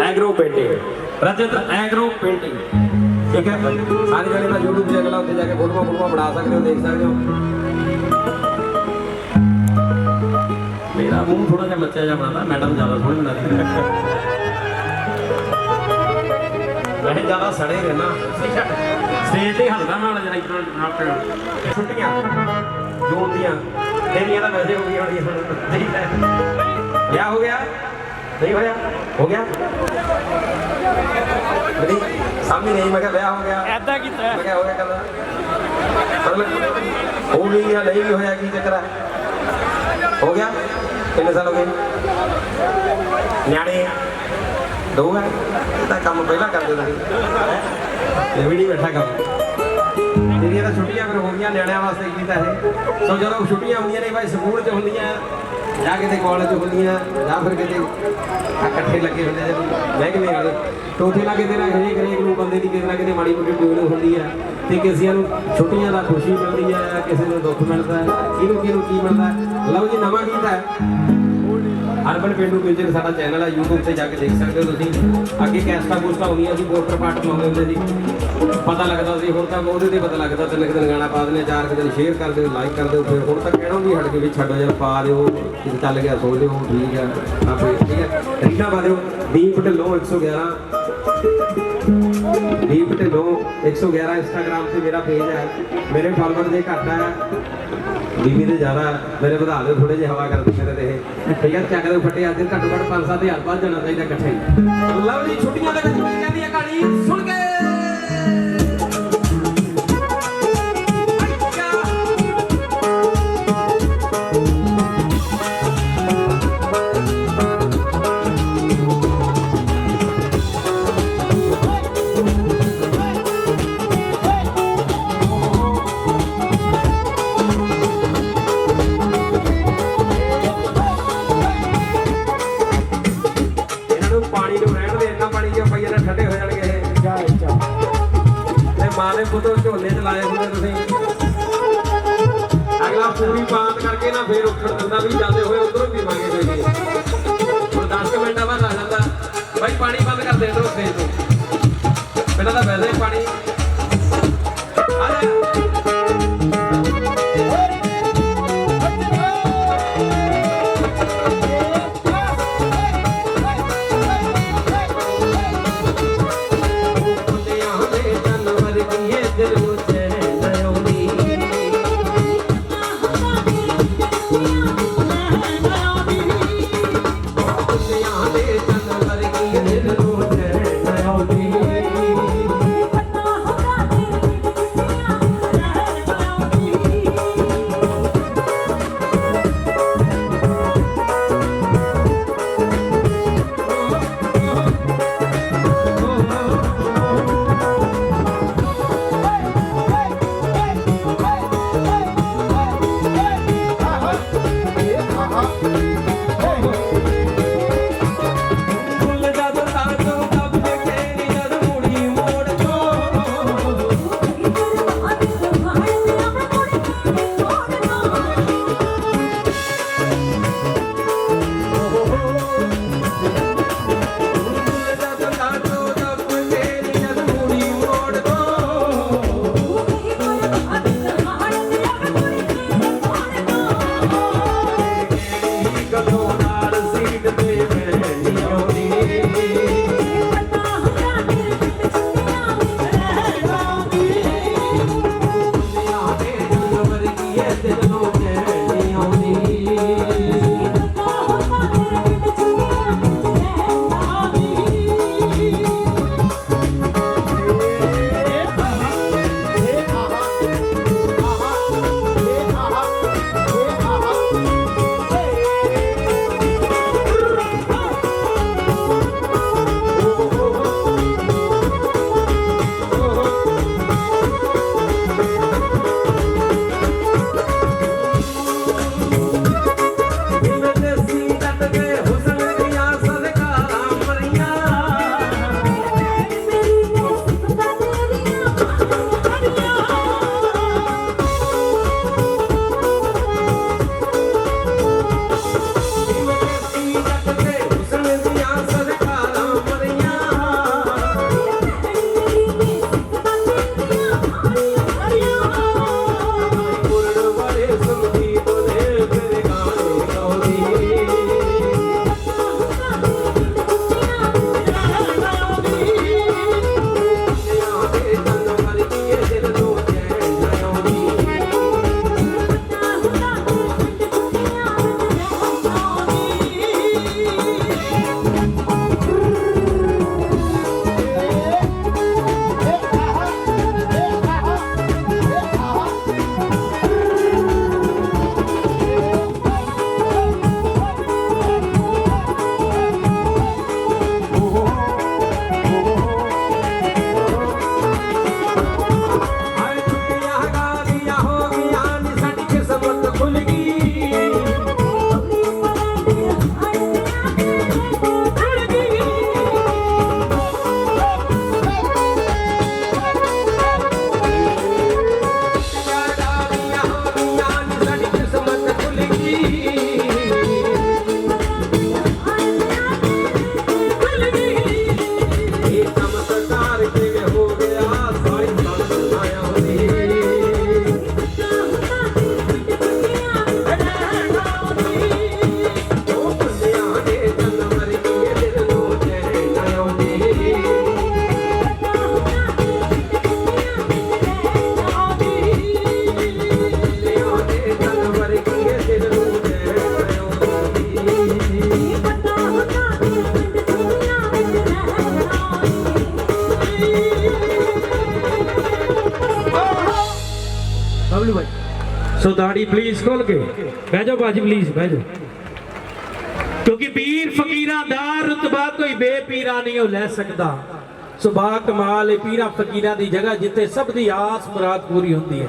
Agro painting Rajat agro painting ਠੀਕ ਹੈ ਸਾਰੇ ਜਣੇ ਦਾ YouTube ਚੈਨਲ ਆ ਉੱਤੇ ਜਾ ਕੇ ਫੋਟੋਆਂ ਫੋਟੋਆਂ ਬਣਾ ਸਕਦੇ ਹੋ ਦੇਖ ਸਕਦੇ ਹੋ ਮੇਰਾ ਮੂੰਹ ਥੋੜਾ ਜਿਹਾ ਬੱਚਾ ਜਿਹਾ ਬਣਾਦਾ ਮੈਡਮ ਜ਼ਿਆਦਾ ਸੋਹਣੀ ਬਣਾਦੀ ਮੈਂ ਜ਼ਿਆਦਾ ਸੜੇ ਰਹਿਣਾ ਸਟੇਜ ਤੇ ਹੱਲਦਾ ਨਾਲ ਜਰਾ ਇੱਕ ਨਾਲ ਛੁੱਟੀਆਂ ਜੂਨ ਦੀਆਂ ਤੇਰੀਆਂ ਤਾਂ ਵੈਸੇ ਹੋ ਗਈਆਂ ਹੋਣੀਆਂ ਹੁਣ ਠੀਕ ਹੈ ਵਿਆਹ ਹੋ ਗਿਆ ਹੋਇਆ? ਹੋ ਗਿਆ? ਨਹੀਂ ਸਾਹਮਣੇ ਨਹੀਂ ਮੈਂ ਕਿਹਾ ਵਿਆਹ ਹੋ ਗਿਆ। ਐਦਾਂ ਕੀਤਾ। ਮੈਂ ਕਿਹਾ ਹੋ ਗਿਆ ਕਰਦਾ ਮਤਲਬ ਹੋ ਗਈ ਜਾਂ ਨਹੀਂ ਵੀ ਹੋਇਆ ਕੀ ਚੱਕਰ ਹੈ ਹੋ ਗਿਆ? ਕਿੰਨੇ ਸਾਲ ਹੋ ਗਏ? ਨਿਆਣੇ ਦੋ ਹੈ ਤਾਂ ਕੰਮ ਪਹਿਲਾਂ ਕਰਦੇ ਸੀ। ਇਹ ਵੀ ਨਹੀਂ ਬੈਠਾ ਕੰਮ। ਜਿਹੜੀਆਂ ਤਾਂ ਛੁੱਟੀਆਂ ਫਿਰ ਹੋ ਗਈਆਂ ਨਿਆਣਿਆਂ ਵਾਸਤੇ ਕੀਤਾ ਇਹ? ਸੋ ਜਦੋਂ ਛੁੱਟੀਆਂ ਹੁੰਦੀਆਂ ਨੇ ਭਾਈ ਸਕੂਲ 'ਚ ਹੁੰਦੀਆਂ ਜਾਂ ਕਿਤੇ ਕਾਲਜ 'ਚ ਹੁੰਦੀਆਂ ਜਾਂ ਫਿਰ ਕਿਤੇ ਇਕੱਠੇ ਲੱਗੇ ਹੁੰਦੇ ਆ, ਮਹਿਕਮੇ ਵਾਲੇ। ਤੇ ਉੱਥੇ ਨਾ ਕਿਤੇ ਨਾ ਹਰੇਕ ਹਰੇਕ ਨੂੰ ਬੰਦੇ ਦੀ ਕਿਤੇ ਨਾ ਕਿਤੇ ਮਾੜੀ ਮੋਟੀ ਟਿਊਨ ਹੁੰਦੀ ਹੈ ਤੇ ਕਿਸੇ ਨੂੰ ਛੁੱਟੀਆਂ ਦਾ ਖੁਸ਼ੀ ਮਿਲਦੀ ਹੈ ਕਿਸੇ ਨੂੰ ਦੁੱਖ ਮਿਲਦਾ ਹੈ ਕਿਹਨੂੰ ਕਿਹਨੂੰ ਕੀ ਮਿਲਦਾ। ਲਓ ਜੀ, ਨਵਾਂ ਗੀਤ ਹੈ। ਅਰਬਨ ਪੇਂਡੂ ਮਿਊਜ਼ਿਕ ਸਾਡਾ ਚੈਨਲ ਹੈ YouTube ਤੇ ਜਾ ਕੇ ਦੇਖ ਸਕਦੇ ਹੋ ਤੁਸੀਂ। ਅੱਗੇ ਕੈਸਟਾ ਕੂਸਟਾ ਹੁੰਦੀਆਂ ਸੀ ਪੋਸਟਰ ਪਾਟ ਲਾਉਂਦੇ ਹੁੰਦੇ ਸੀ। ਪਤਾ ਲੱਗਦਾ ਸੀ, ਹੁਣ ਤਾਂ ਉਹਦੇ ਤੇ ਪਤਾ ਲੱਗਦਾ, ਤਿੰਨ ਕੁ ਦਿਨ ਗਾਣਾ ਪਾ ਦਿੰਦੇ ਚਾਰ ਕੁ ਦਿਨ ਸ਼ੇਅਰ ਕਰ ਦਿਓ ਲਾਈਕ ਕਰ ਦਿਓ ਫਿਰ ਹੁਣ ਤਾਂ ਕਹਿਣਾ ਵੀ ਹਟ ਕੇ ਵੀ ਛੱਡੋ ਯਾਰ ਪਾ ਦਿਓ ਕਿ ਚੱਲ ਗਿਆ, ਸੋ ਲਿਓ ਠੀਕ ਹੈ ਆਪੇ, ਠੀਕ ਹੈ ਰੀਨਾ ਪਾ ਦਿਓ, ਦੀਪ ਢਿੱਲੋਂ 111 ਦੀਪ ਢਿੱਲੋਂ 111 ਇੰਸਟਾਗ੍ਰam ਤੇ ਮੇਰਾ ਪੇਜ ਹੈ ਮੇਰੇ ਫਾਲੋਅਰ ਦੇ ਘੱਟ ਹੈ ਬੀਬੀ ਦੇ ਜ਼ਿਆਦਾ ਮੇਰੇ ਵਧਾ ਦੇ ਥੋੜੇ ਜਿਹਾ ਹਵਾ ਕਰਦੇ ਦਿੰਦੇ ਤੇ ਇਹ। ਠੀਕ ਹੈ, ਚੱਕ ਦੇ ਫੱਟੇ, ਅੱਜ ਘੱਟੋ ਘੱਟ 5-7000 ਬਾਅਦ ਜਾਣਾ ਚਾਹੀਦਾ ਇਕੱਠੇ। ਹੀ ਲਓ ਜੀ ਛੁੱਟੀਆਂ ਦੇ ਵਿੱਚ ਕਹਿੰਦੀ ਦੇ ਪੁੱਤੋਂ ਝੋਲੇ ਚ ਲਾਏ ਹੁੰਦੇ ਤੁਸੀਂ। ਅਗਲਾ ਪੂਰੀ ਬਾਤ ਕਰਕੇ ਨਾ ਫੇਰ ਉੱਠਣ ਦਿੰਦਾ ਵੀ ਜਾਂਦੇ ਹੋਏ ਉਧਰੋਂ ਪੀਵਾਂਗੇ ਦਾੜੀ ਪਲੀਜ਼ ਖੋਲ ਕੇ। ਬਹਿ ਜਾਓ ਬਾਜੀ ਪਲੀਜ਼ ਬਹਿ ਜਾਓ। ਕਿਉਂਕਿ ਪੀਰ ਫਕੀਰਾਂ ਦਾ ਰਤਬਾ ਕੋਈ ਬੇਪੀਰਾ ਨਹੀਂ ਉਹ ਲੈ ਸਕਦਾ। ਸੋ ਕਮਾਲ, ਇਹ ਪੀਰਾਂ ਫਕੀਰਾਂ ਦੀ ਜਗ੍ਹਾ ਜਿੱਥੇ ਸਭ ਦੀ ਆਸ ਮੁਰਾਦ ਪੂਰੀ ਹੁੰਦੀ ਹੈ।